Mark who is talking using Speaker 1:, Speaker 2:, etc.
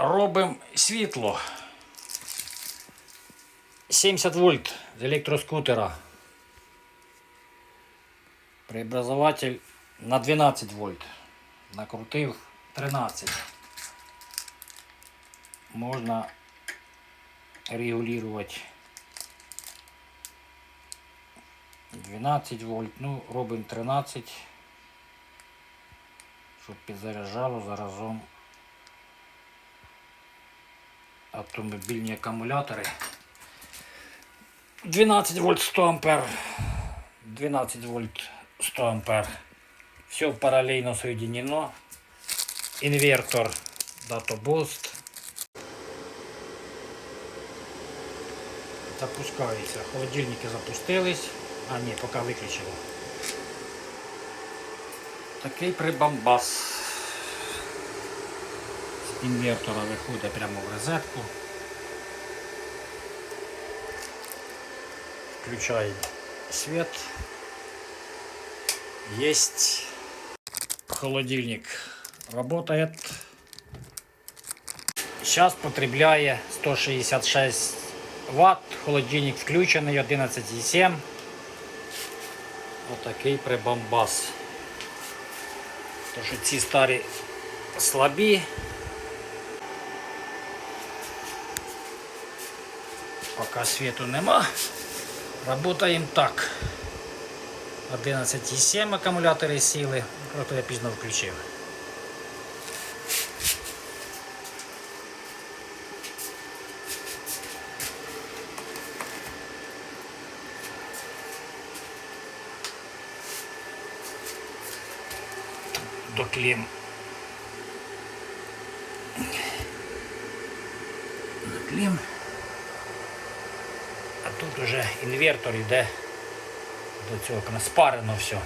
Speaker 1: робимо світло. 70 вольт з електроскутера. Преобразователь на 12 вольт. Накрутив 13. Можна регулювати 12 вольт. Ну, робимо 13. Щоб підзаряджало заразом автомобільні акумулятори. 12 вольт 100 ампер. 12 вольт 100 ампер. Все параллельно соединено. Инвертор DataBoost. Запускається. Холодильники запустились. А ні, поки виключили. Такий прибамбас. Інвертора виходить прямо в розетку. Включаем свет. Есть. Холодильник работает. Сейчас потребляє 166 Вт. Холодильник включений 11,7. Отакий прибамбас. То що ці старі слабі. Поки світу нема. Работаем так. 11,7 акумулятори сіли. Просто я пізно включив. Доклім. Доклім. А тут уже інвертор йде до цього спарено все.